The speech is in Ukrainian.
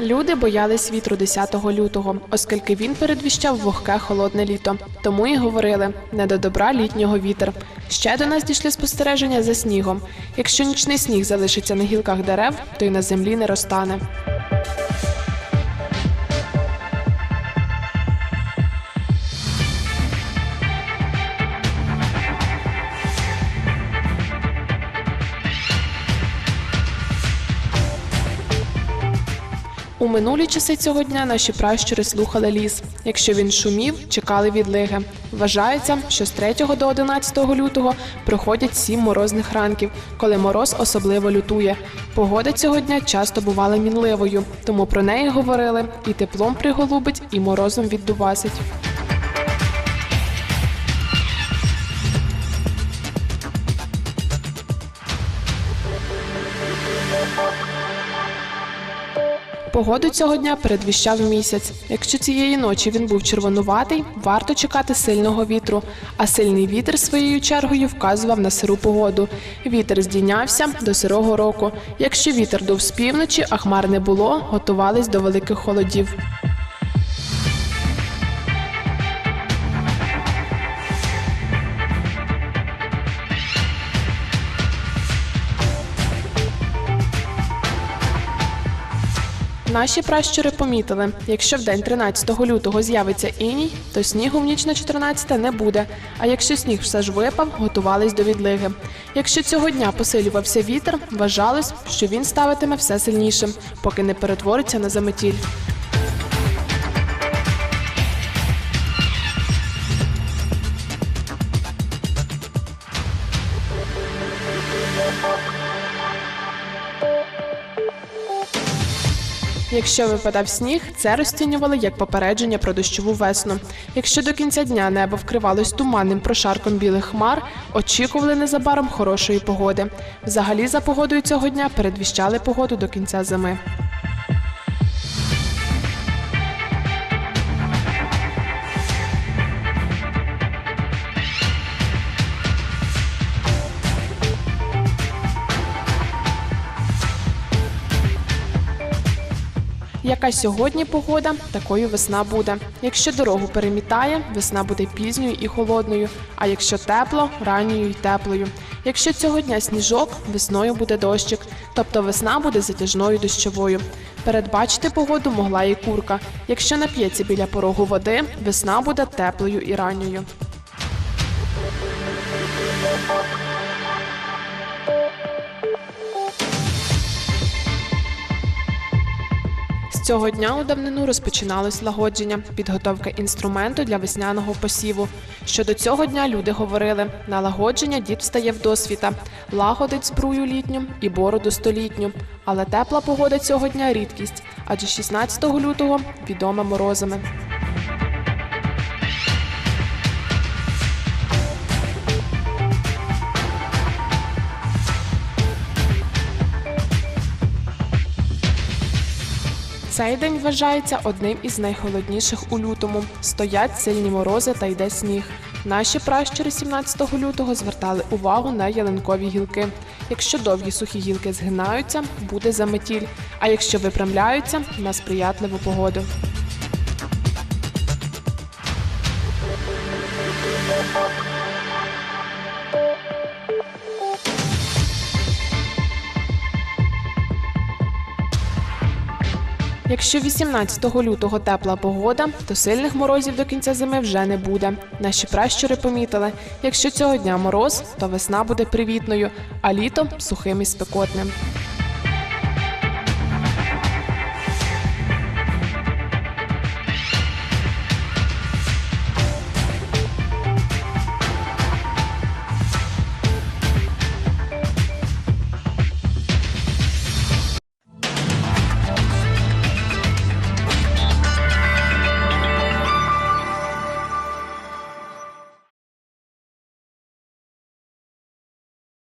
Люди боялись вітру 10 лютого, оскільки він передвіщав вогке холодне літо. Тому і говорили не до добра літнього вітер. Ще до нас дійшли спостереження за снігом. Якщо нічний сніг залишиться на гілках дерев, то й на землі не розтане. У минулі часи цього дня наші пращури слухали ліс. Якщо він шумів, чекали відлиги. Вважається, що з 3 до 11 лютого проходять сім морозних ранків, коли мороз особливо лютує. Погода цього дня часто бувала мінливою, тому про неї говорили і теплом приголубить, і морозом віддувасить. Погоду цього дня передвіщав місяць. Якщо цієї ночі він був червонуватий, варто чекати сильного вітру. А сильний вітер своєю чергою вказував на сиру погоду. Вітер здійнявся до сирого року. Якщо вітер дув з півночі, а хмар не було, готувались до великих холодів. Наші пращури помітили, якщо в день 13 лютого з'явиться іній, то снігу в ніч на 14 не буде. А якщо сніг все ж випав, готувались до відлиги. Якщо цього дня посилювався вітер, вважалось, що він ставитиме все сильнішим, поки не перетвориться на заметіль. Якщо випадав сніг, це розцінювали як попередження про дощову весну. Якщо до кінця дня небо вкривалось туманним прошарком білих хмар, очікували незабаром хорошої погоди. Взагалі, за погодою цього дня передвіщали погоду до кінця зими. Яка сьогодні погода, такою весна буде. Якщо дорогу перемітає, весна буде пізньою і холодною. А якщо тепло, ранньою і теплою. Якщо цього дня сніжок, весною буде дощик, тобто весна буде затяжною дощовою. Передбачити погоду могла і курка. Якщо нап'ється біля порогу води, весна буде теплою і ранньою. Цього дня у давнину розпочиналось лагодження, підготовка інструменту для весняного посіву. Щодо цього дня люди говорили: на лагодження дід встає в досвіта, лагодить збрую літню і бороду столітню. Але тепла погода цього дня рідкість, адже 16 лютого відома морозами. Цей день вважається одним із найхолодніших у лютому. Стоять сильні морози та йде сніг. Наші пращури 17 лютого звертали увагу на ялинкові гілки. Якщо довгі сухі гілки згинаються, буде заметіль. А якщо випрямляються, на сприятливу погоду. Якщо 18 лютого тепла погода, то сильних морозів до кінця зими вже не буде. Наші пращури помітили, якщо цього дня мороз, то весна буде привітною, а літо сухим і спекотним.